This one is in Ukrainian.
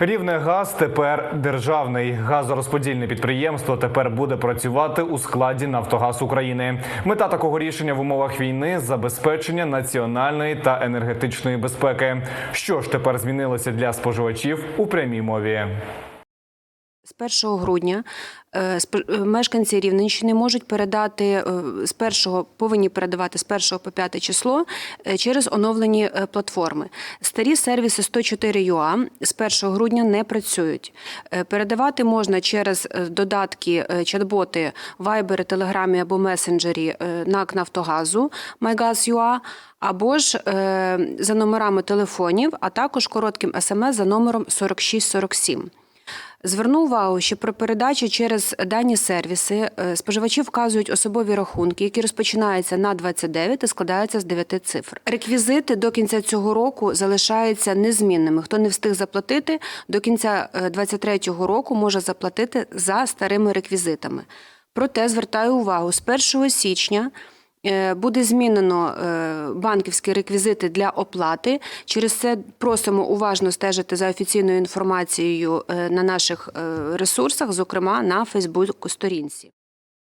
Рівне газ тепер державний газорозподільне підприємство тепер буде працювати у складі Нафтогаз України. Мета такого рішення в умовах війни забезпечення національної та енергетичної безпеки. Що ж тепер змінилося для споживачів у прямій мові? З 1 грудня е, е, мешканці Рівненщини можуть передати е, з першого повинні передавати з 1 по 5 число через оновлені платформи. Старі сервіси 104 ЮА з 1 грудня не працюють. Передавати можна через додатки чат-боти Viber, Телеграмі або месенджері НАК Нафтогазу MyGaz.ua, або ж за номерами телефонів, а також коротким смс за номером 4647. Зверну увагу, що при передачі через дані сервіси е, споживачі вказують особові рахунки, які розпочинаються на 29 і складаються з 9 цифр. Реквізити до кінця цього року залишаються незмінними. Хто не встиг заплатити, до кінця 2023 року може заплатити за старими реквізитами. Проте звертаю увагу, з 1 січня Е, Буде змінено е, банківські реквізити для оплати. Через це просимо уважно стежити за офіційною інформацією е, на наших е, ресурсах, зокрема на Фейсбук сторінці.